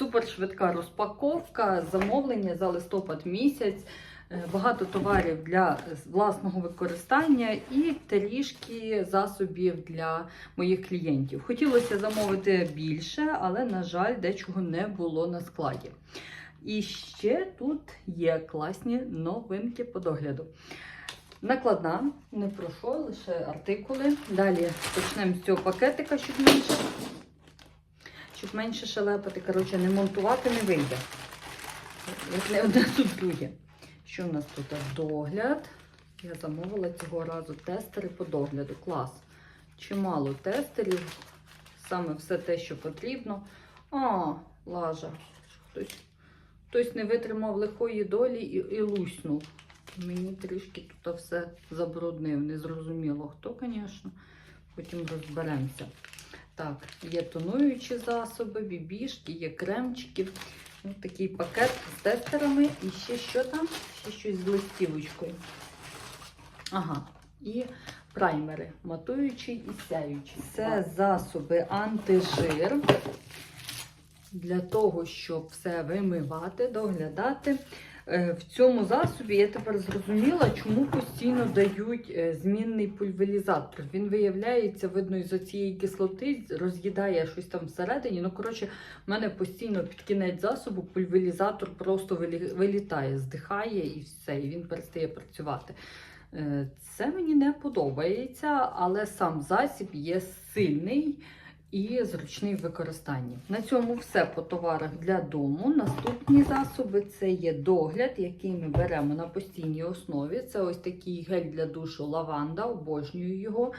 Супер швидка розпаковка, замовлення за листопад місяць. Е, Багато товарів для власного використання і трішки засобів для моїх клієнтів. Хотілося замовити більше, але, на жаль, дечого не було на складі. І ще тут є класні новинки по догляду. Накладна, не про що, лише артикули. Далі почнемо з цього пакетика, щоб менше, щоб менше шелепати. Коротше, не монтувати не вийде. Як не одне тут друге. Що в нас тут? Догляд. Я замовила цього разу тестери по догляду. Клас. Чимало тестерів. Саме все те, що потрібно. А, лажа. Хтось, хтось не витримав лихої долі і, і луснув. Мені трішки тут все забруднив. Незрозуміло хто, звісно. Потім розберемося. Так, є тонуючі засоби, бібішки, є кремчики. Ось такий пакет з тестерами. І ще що там? Ще щось з листівочкою. Ага, і праймери, матуючий і сяючий. Це засоби антижир для того, щоб все вимивати, доглядати. Е, В цьому засобі я тепер зрозуміла, чому постійно дають е, змінний пульверізатор. Він виявляється, видно, із цієї кислоти роз'їдає щось там всередині. Ну, коротше, в мене постійно під кінець засобу пульверізатор просто вилітає, здихає і все, і він перестає працювати. Е, Це мені не подобається, але сам засіб є сильний і зручний в використанні. На цьому все по товарах для дому. Наступні засоби це є догляд, який ми беремо на постійній основі. Це ось такий гель для душу лаванда, обожнюю його.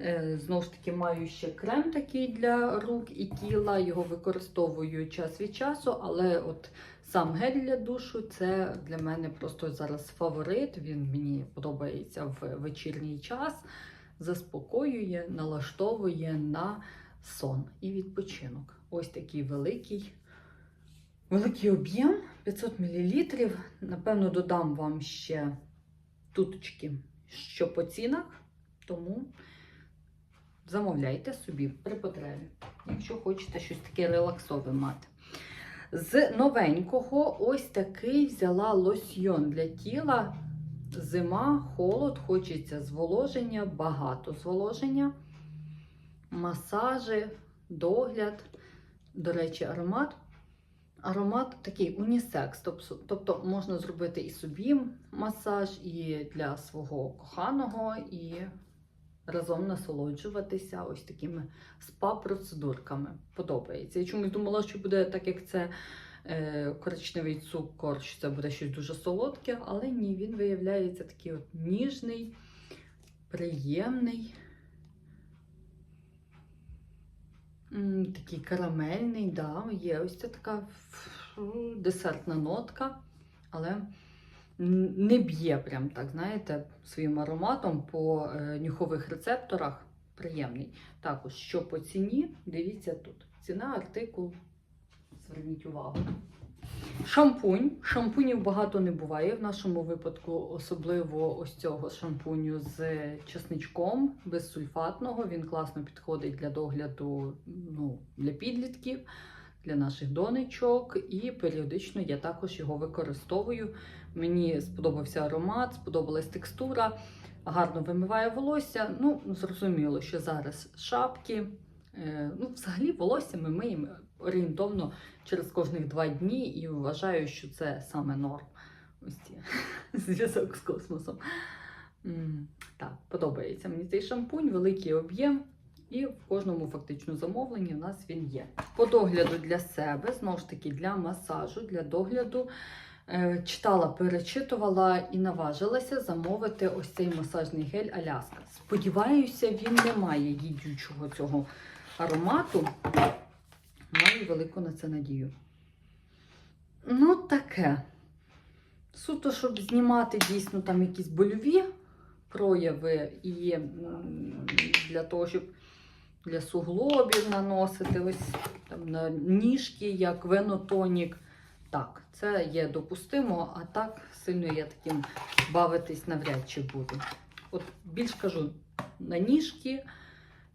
Е, Знову ж таки, маю ще крем такий для рук і тіла. Його використовую час від часу, але от сам гель для душу це для мене просто зараз фаворит. Він мені подобається в вечірній час, заспокоює, налаштовує на сон і відпочинок. Ось такий великий, великий об'єм 500 мл. Напевно, додам вам ще туточки, що по цінах, тому замовляйте собі при потребі, якщо хочете щось таке релаксове мати. З новенького ось такий взяла лосьйон для тіла. Зима, холод, хочеться зволоження, багато зволоження масажі, догляд. До речі, аромат. Аромат такий унісекс. Тобто, тобто можна зробити і собі масаж, і для свого коханого, і разом насолоджуватися ось такими спа-процедурками. Подобається. Я чомусь думала, що буде так, як це е, коричневий цукор, що це буде щось дуже солодке, але ні, він виявляється такий от ніжний, приємний. М, Такий карамельний, да, є ось ця така десертна нотка, але не б'є прям так, знаєте, своїм ароматом по е, нюхових рецепторах. Приємний. Також, що по ціні, дивіться тут. Ціна, артикул. Зверніть увагу. Шампунь. Шампунів багато не буває. В нашому випадку, особливо ось цього шампуню з чесничком, безсульфатного. Він класно підходить для догляду ну, для підлітків, для наших донечок. І періодично я також його використовую. Мені сподобався аромат, сподобалась текстура, гарно вимиває волосся. Ну, зрозуміло, що зараз шапки. Е, Ну, взагалі, волосся ми миємо орієнтовно через кожних два дні і вважаю, що це саме норм. Ось зв'язок з космосом. Так, подобається мені цей шампунь, великий об'єм, і в кожному фактично замовленні в нас він є. По догляду для себе, знову ж таки, для масажу, для догляду. е, Читала, перечитувала і наважилася замовити ось цей масажний гель Аляска. Сподіваюся, він не має їдючого цього аромату. Маю велику на це надію. Ну, таке. Суто, щоб знімати дійсно там якісь больові прояви і для того, щоб для суглобів наносити ось там на ніжки, як венотонік. Так, це є допустимо, а так сильно я таким бавитись навряд чи буду. От більш кажу, на ніжки,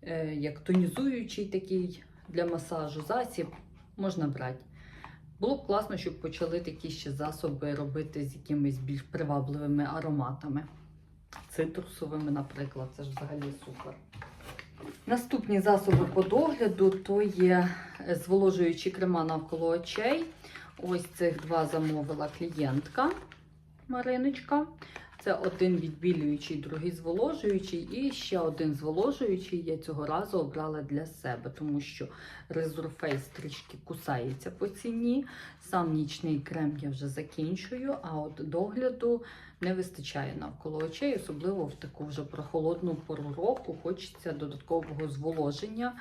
е, як тонізуючий такий для масажу засіб можна брати. Було б класно, щоб почали такі ще засоби робити з якимись більш привабливими ароматами. Цитрусовими, наприклад, це ж взагалі супер. Наступні засоби по догляду то є зволожуючі крема навколо очей. Ось цих два замовила клієнтка Мариночка. Це один відбілюючий, другий зволожуючий. І ще один зволожуючий я цього разу обрала для себе, тому що Resurface трішки кусається по ціні. Сам нічний крем я вже закінчую, а от догляду не вистачає навколо очей, особливо в таку вже прохолодну пору року. Хочеться додаткового зволоження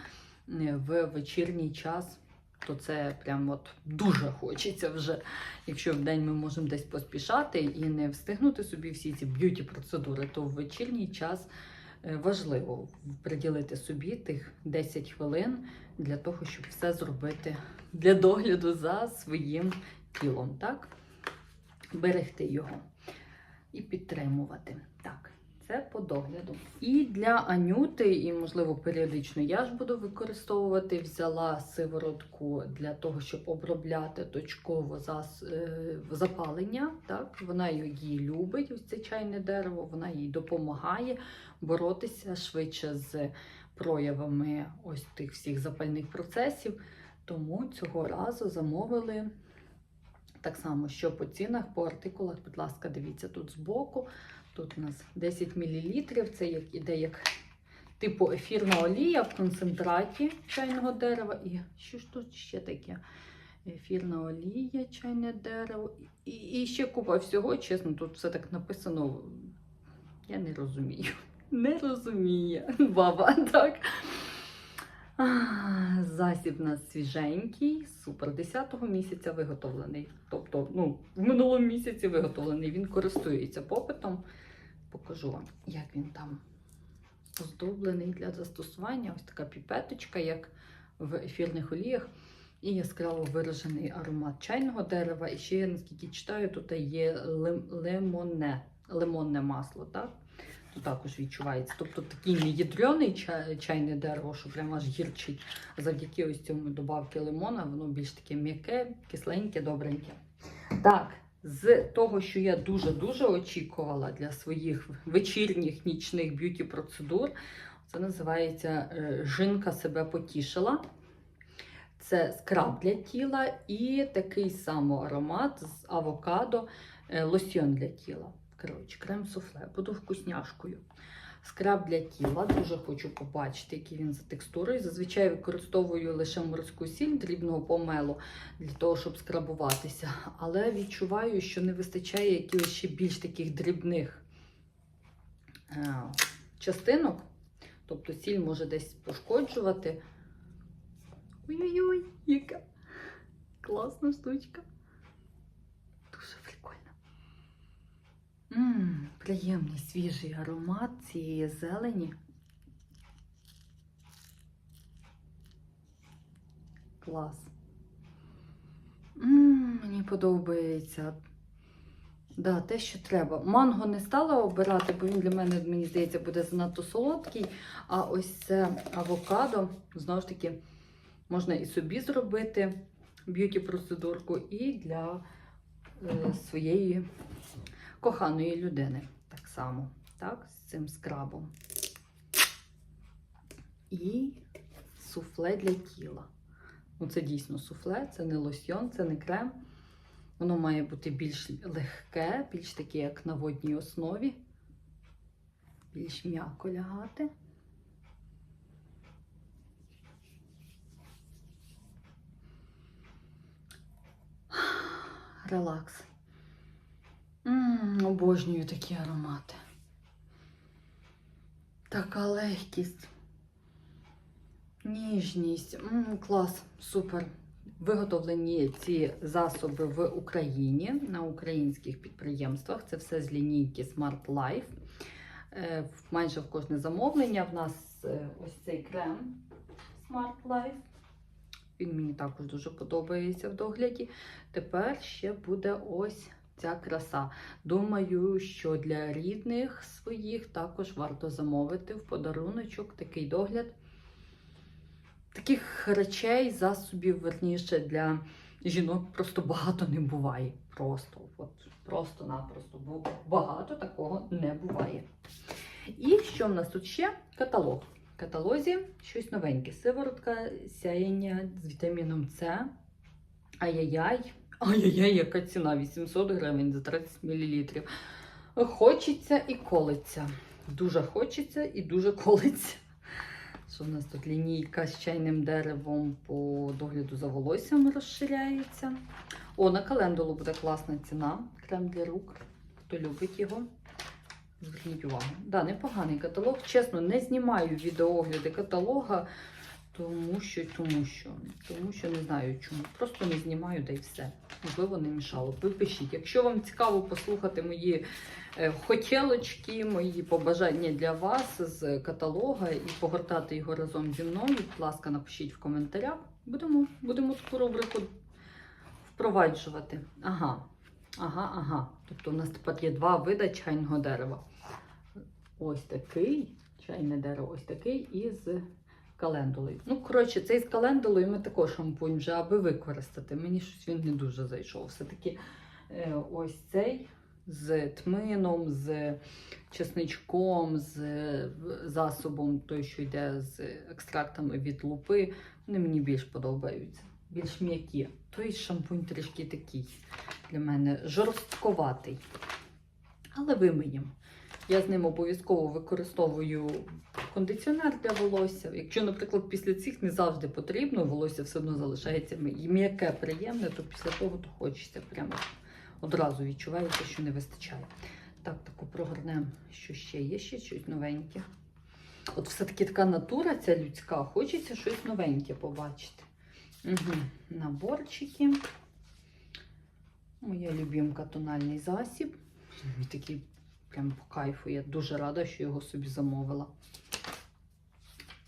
е, в вечірній час. То це прям от дуже хочеться вже. Якщо в день ми можемо десь поспішати і не встигнути собі всі ці б'юті процедури, то в вечірній час е, важливо приділити собі тих 10 хвилин для того, щоб все зробити для догляду за своїм тілом, так? Берегти його і підтримувати. Так, це по догляду. І для Анюти, і, можливо, періодично я ж буду використовувати, взяла сиворотку для того, щоб обробляти точково е, запалення. Так? Вона її любить, ось це чайне дерево, вона їй допомагає боротися швидше з проявами ось тих всіх запальних процесів. Тому цього разу замовили так само, що по цінах, по артикулах, будь ласка, дивіться тут збоку. Тут у нас 10 мл, це як іде як типу ефірна олія в концентраті чайного дерева. І що ж тут ще таке? Ефірна олія, чайне дерево. І, і ще купа всього, чесно, тут все так написано. Я не розумію. Не розуміє баба, так. Засіб у нас свіженький, супер. 10-го місяця виготовлений. Тобто, ну, в минулому місяці виготовлений. Він користується попитом. Покажу вам, як він там оздоблений для застосування. Ось така піпеточка, як в ефірних оліях. І яскраво виражений аромат чайного дерева. І ще, наскільки читаю, тут є лим- лимонне, масло. Так? Тут також відчувається. Тобто такий не ядрений чай, чайне дерево, що прямо аж гірчить. Завдяки ось цьому добавки лимона, воно більш таке м'яке, кисленьке, добреньке. Так, з того, що я дуже-дуже очікувала для своїх вечірніх нічних б'юті процедур, це називається е, Жінка себе потішила. Це скраб для тіла і такий само аромат з авокадо, е, лосьйон для тіла. Коротше, крем суфле. Буду вкусняшкою. Скраб для тіла. Дуже хочу побачити, який він за текстурою. Зазвичай використовую лише морську сіль дрібного помелу для того, щоб скрабуватися. Але відчуваю, що не вистачає якихось ще більш таких дрібних е, частинок. Тобто сіль може десь пошкоджувати. Ой-ой-ой, яка класна штучка. Дуже прикольно. Ммм, приємний свіжий аромат цієї зелені. Клас. Ммм, мені подобається. Да, те, що треба. Манго не стала обирати, бо він для мене, мені здається, буде занадто солодкий. А ось це авокадо, знову ж таки, можна і собі зробити б'юті-процедурку, і для е, своєї коханої людини. Так само, так, з цим скрабом. І суфле для тіла. Ну, це дійсно суфле, це не лосьйон, це не крем. Воно має бути більш легке, більш таке, як на водній основі. Більш м'яко лягати. Релакс. М, обожнюю такі аромати. Така легкість, ніжність. М, клас, супер. Виготовлені ці засоби в Україні на українських підприємствах. Це все з лінійки Smart Life. Е, Майже в кожне замовлення в нас е, ось цей крем Smart Life. Він мені також дуже подобається в догляді. Тепер ще буде ось ця краса. Думаю, що для рідних своїх також варто замовити в подаруночок такий догляд. Таких речей, засобів, верніше, для жінок просто багато не буває. Просто, от, просто-напросто. Бо багато такого не буває. І що в нас тут ще? Каталог. В каталозі щось новеньке. Сиворотка сяєння з вітаміном С. Ай-яй-яй. Ай-яй-яй, яка ціна? 800 гривень за 30 мл. Хочеться і колиться. Дуже хочеться і дуже колиться. Що в нас тут лінійка з чайним деревом по догляду за волоссям розширяється. О, на календулу буде класна ціна. Крем для рук. Хто любить його, зверніть увагу. Да, непоганий каталог. Чесно, не знімаю відеоогляди каталога, тому що, тому що, тому що не знаю чому. Просто не знімаю, да й все. Можливо, не мішало. Ви пишіть. Якщо вам цікаво послухати мої е, хотілочки, мої побажання для вас з каталога і погортати його разом зі мною, будь ласка, напишіть в коментарях. Будемо, будемо таку рубрику впроваджувати. Ага, ага, ага. Тобто у нас тепер є два види чайного дерева. Ось такий чайне дерево, ось такий і з календулою. Ну, коротше, цей з календулою ми також шампунь вже аби використати. Мені щось він не дуже зайшов. Все-таки е, ось цей з тмином, з чесничком, з засобом, той, що йде з екстрактами від лупи. Вони мені більш подобаються. Більш м'які. Той шампунь трішки такий для мене жорстковатий. Але вимиємо. Я з ним обов'язково використовую кондиціонер для волосся. Якщо, наприклад, після цих не завжди потрібно, волосся все одно залишається м'яке, приємне, то після того то хочеться прямо одразу відчувається, що не вистачає. Так, таку прогорнемо, що ще є, ще щось новеньке. От все-таки така натура ця людська, хочеться щось новеньке побачити. Угу. Наборчики. Моя любимка тональний засіб. Такий прям по кайфу. Я дуже рада, що його собі замовила.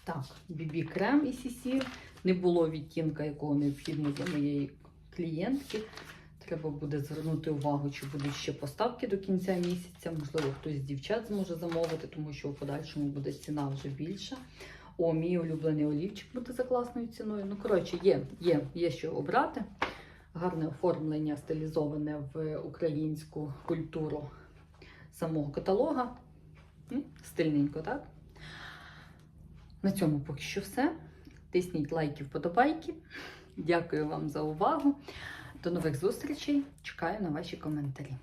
Так, BB крем ECC. Не було відтінка, якого необхідно для моєї клієнтки. Треба буде звернути увагу, чи будуть ще поставки до кінця місяця. Можливо, хтось з дівчат зможе замовити, тому що у подальшому буде ціна вже більша. О, мій улюблений олівчик буде за класною ціною. Ну, коротше, є, є, є що обрати. Гарне оформлення стилізоване в українську культуру самого каталога. Стильненько, так? На цьому поки що все. Тисніть лайки, вподобайки. Дякую вам за увагу. До нових зустрічей. Чекаю на ваші коментарі.